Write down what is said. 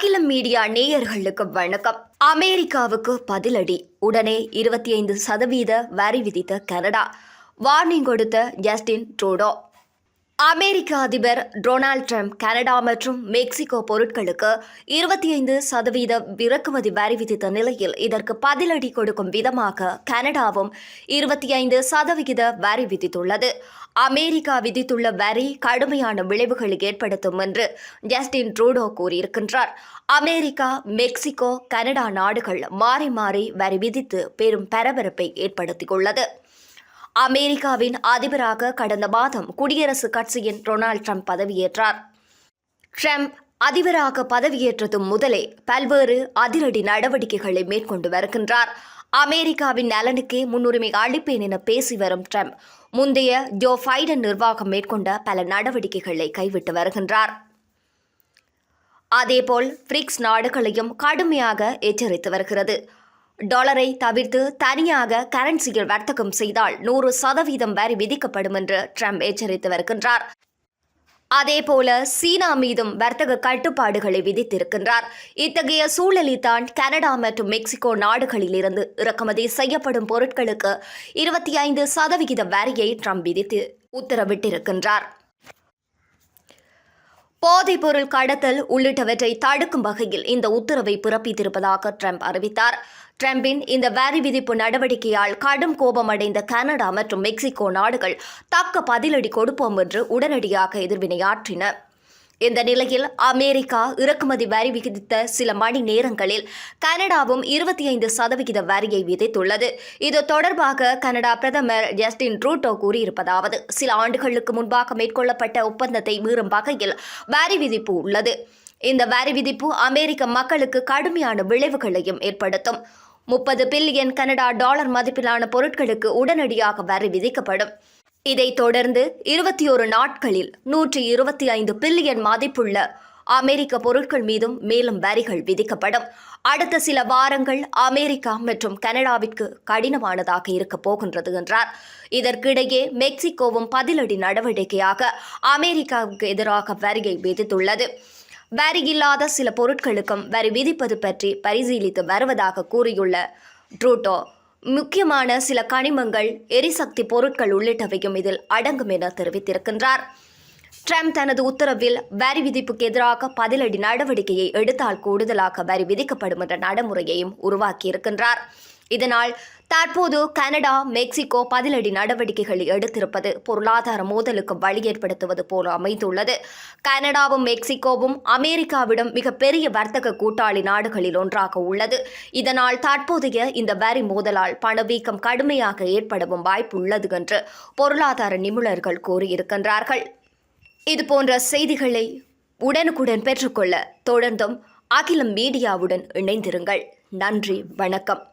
அகிலம் மீடியா நேயர்களுக்கு வணக்கம். அமெரிக்காவுக்கு பதிலடி. உடனே இருபத்தி ஐந்து சதவீத வரி விதித்த கனடா. வார்னிங் கொடுத்த ஜஸ்டின் ட்ரூடோ. அமெரிக்க அதிபர் டொனால்ட் ட்ரம்ப் கனடா மற்றும் மெக்சிகோ பொருட்களுக்கு இருபத்தி ஐந்து சதவீத இறக்குமதி வரி விதித்த நிலையில் இதற்கு பதிலடி கொடுக்கும் விதமாக கனடாவும் இருபத்தி ஐந்து சதவிகித வரி விதித்துள்ளது. அமெரிக்கா விதித்துள்ள வரி கடுமையான விளைவுகளை ஏற்படுத்தும் என்று ஜஸ்டின் ட்ரூடோ கூறியிருக்கின்றார். அமெரிக்கா மெக்சிகோ கனடா நாடுகள் மாறி மாறி வரி விதித்து பெரும் பரபரப்பை ஏற்படுத்தியுள்ளது. அமெரிக்காவின் அதிபராக கடந்த மாதம் குடியரசுக் கட்சியின் டொனால்ட் ட்ரம்ப் பதவியேற்றார். ட்ரம்ப் அதிபராக பதவியேற்றதும் முதலே பல்வேறு அதிரடி நடவடிக்கைகளை மேற்கொண்டு வருகின்றார். அமெரிக்காவின் நலனுக்கே முன்னுரிமை அளிப்பேன் என பேசி வரும் ட்ரம்ப் முந்தைய ஜோ பைடன் நிர்வாகம் மேற்கொண்ட பல நடவடிக்கைகளை கைவிட்டு வருகின்றார். அதேபோல் பிரிக்ஸ் நாடுகளையும் கடுமையாக எச்சரித்து வருகிறது. டாலரை தவிர்த்து தனியாக கரன்சியில் வர்த்தகம் செய்தால் நூறு சதவீதம் வரி விதிக்கப்படும் என்று ட்ரம்ப் எச்சரித்து வருகின்றார். அதேபோல சீனா மீதும் வர்த்தக கட்டுப்பாடுகளை விதித்திருக்கின்றார். இத்தகைய சூழலில்தான் கனடா மற்றும் மெக்சிகோ நாடுகளிலிருந்து இறக்குமதி செய்யப்படும் பொருட்களுக்கு இருபத்தி ஐந்து சதவிகித வரியை ட்ரம்ப் விதித்து உத்தரவிட்டிருக்கின்றார். போதைப்பொருள் கடத்தல் உள்ளிட்டவற்றை தடுக்கும் வகையில் இந்த உத்தரவை பிறப்பித்திருப்பதாக ட்ரம்ப் அறிவித்தார். ட்ரம்பின் இந்த வரி விதிப்பு நடவடிக்கையால் கடும் கோபமடைந்த கனடா மற்றும் மெக்சிகோ நாடுகள் தக்க பதிலடி கொடுப்போம் என்று உடனடியாக எதிர்வினையாற்றின. இந்த நிலையில் அமெரிக்கா இறக்குமதி வரி விதித்த சில மணி நேரங்களில் கனடாவும் இருபத்தி ஐந்து சதவிகித வரியை விதித்துள்ளது. இது தொடர்பாக கனடா பிரதமர் ஜஸ்டின் ட்ரூட்டோ கூறியிருப்பதாவது சில ஆண்டுகளுக்கு முன்பாக மேற்கொள்ளப்பட்ட ஒப்பந்தத்தை மீறும் வகையில் வரி விதிப்பு உள்ளது. இந்த வரி விதிப்பு அமெரிக்க மக்களுக்கு கடுமையான விளைவுகளையும் ஏற்படுத்தும். முப்பது பில்லியன் கனடா டாலர் மதிப்பிலான பொருட்களுக்கு உடனடியாக வரி விதிக்கப்படும். இதைத் தொடர்ந்து இருபத்தி ஒரு நாட்களில் நூற்றி இருபத்தி ஐந்து பில்லியன் மதிப்புள்ள அமெரிக்க பொருட்கள் மீதும் மேலும் வரிகள் விதிக்கப்படும். அடுத்த சில வாரங்கள் அமெரிக்கா மற்றும் கனடாவிற்கு கடினமானதாக இருக்கப் போகின்றது என்றார். இதற்கிடையே மெக்சிகோவும் பதிலடி நடவடிக்கையாக அமெரிக்காவுக்கு எதிராக வரியை விதித்துள்ளது. வரி இல்லாத சில பொருட்களுக்கும் வரி விதிப்பது பற்றி பரிசீலித்து வருவதாக கூறியுள்ள ட்ரூட்டோ முக்கியமான சில கனிமங்கள் எரிசக்தி பொருட்கள் உள்ளிட்டவையும் இதில் அடங்கும் என தெரிவித்திருக்கின்றார். ட்ரம்ப் தனது உத்தரவில் வரி விதிப்புக்கு எதிராக பதிலடி நடவடிக்கையை எடுத்தால் கூடுதலாக வரி விதிக்கப்படும் என்ற நடைமுறையையும் உருவாக்கியிருக்கின்றார். இதனால் தற்போது கனடா மெக்சிகோ பதிலடி நடவடிக்கைகளை எடுத்திருப்பது பொருளாதார மோதலுக்கு வழி ஏற்படுத்துவது போல அமைந்துள்ளது. கனடாவும் மெக்சிகோவும் அமெரிக்காவிடம் மிகப்பெரிய வர்த்தக கூட்டாளி நாடுகளில் ஒன்றாக உள்ளது. இதனால் தற்போதைய இந்த வரி மோதலால் பணவீக்கம் கடுமையாக ஏற்படவும் வாய்ப்பு உள்ளது என்று பொருளாதார நிபுணர்கள் கூறியிருக்கின்றார்கள். இதுபோன்ற செய்திகளை உடனுக்குடன் பெற்றுக்கொள்ள தொடர்ந்தும் அகிலம் மீடியாவுடன் இணைந்திருங்கள். நன்றி வணக்கம்.